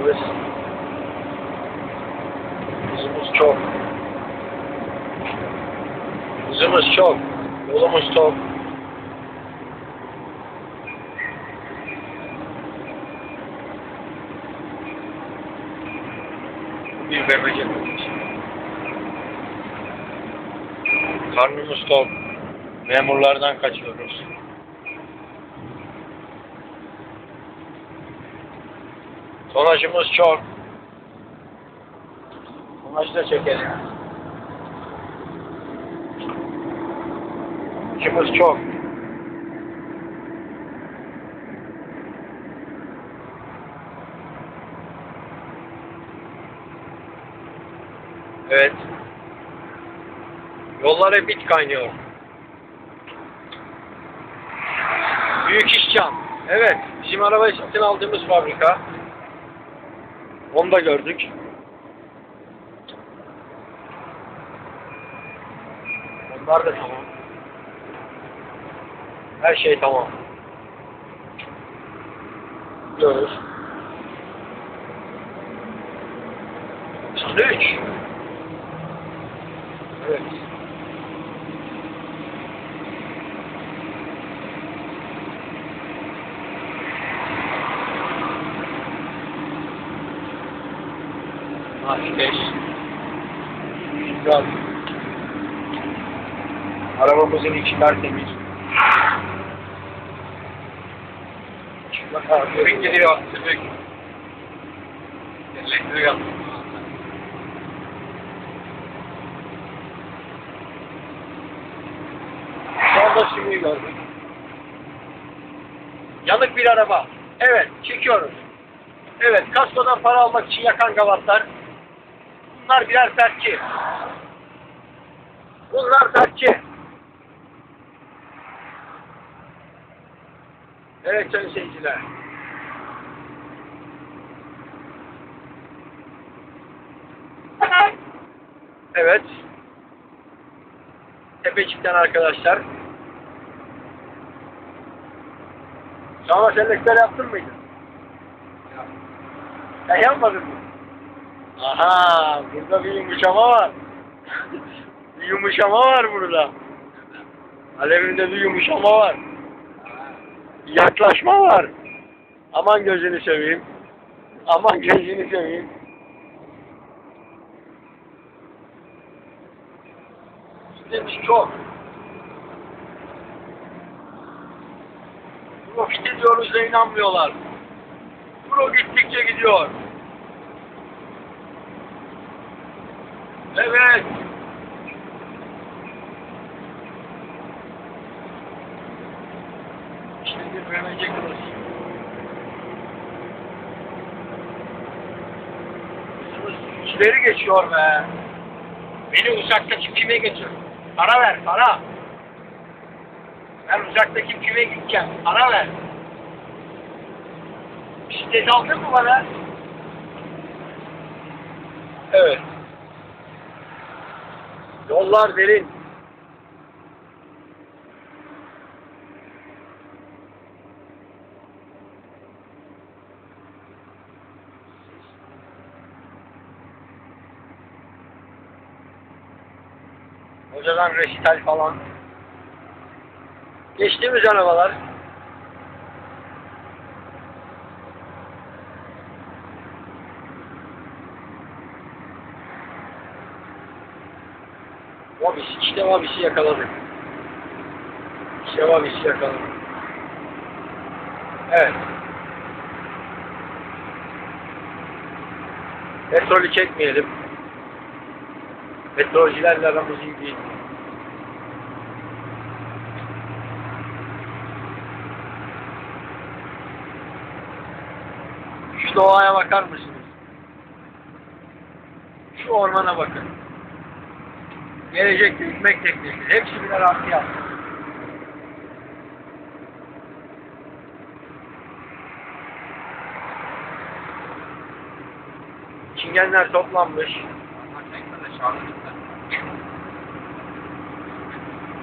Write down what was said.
gidiyoruz. Hızımız çok. Hızımız çok. Yolumuz çok. Bir vermece Karnımız tok. Memurlardan kaçıyoruz. Tonajımız çok. Tonajı da çekelim. Yükümüz çok. Evet. Yollar hep it kaynıyor. Büyük işcan. Evet. Bizim arabayı satın aldığımız fabrika. Onu da gördük. Onlar da tamam. Her şey tamam. Gidiyoruz. Sana üç. Evet. Ateş. Güzel. Arabamızın içi tertemiz. Tüfek geliyor, tüfek. Elektrik yaptım. Şu anda şimdi gördük. Yanık bir araba. Evet, çekiyoruz. Evet, kaskodan para almak için yakan gavatlar. Bunlar birer terkçi. Bunlar terkçi. Evet sayın seyirciler. Evet. Tepecik'ten arkadaşlar. Sonra selektör yaptın mıydı? Sen yapmadın mı? Aha, burada bir yumuşama var. bir yumuşama var burada. Alevinde bir yumuşama var. Yaklaşma var. Aman gözünü seveyim. Aman gözünü seveyim. Demiş çok. Pro gidiyoruz da inanmıyorlar. Pro gittikçe gidiyor. Evet. Remece klasiği. Kızımız içleri geçiyor be. Beni uzaktaki kime götür? Para ver, para. Ben uzaktaki kime gideceğim? Para ver. Bisiklet aldın mı bana? Evet. Yollar derin. Hocadan resital falan. Geçtiğimiz arabalar. Vabis, işte Vabis'i yakaladık. İşte Vabis'i yakaladık. Evet. Petrolü çekmeyelim. Petrolcülerle aramız iyi değil. Şu doğaya bakar mısınız? Şu ormana bakın. Gelecek hükmek teknesi. Hepsi birer artı Çingenler toplanmış. Da şarjı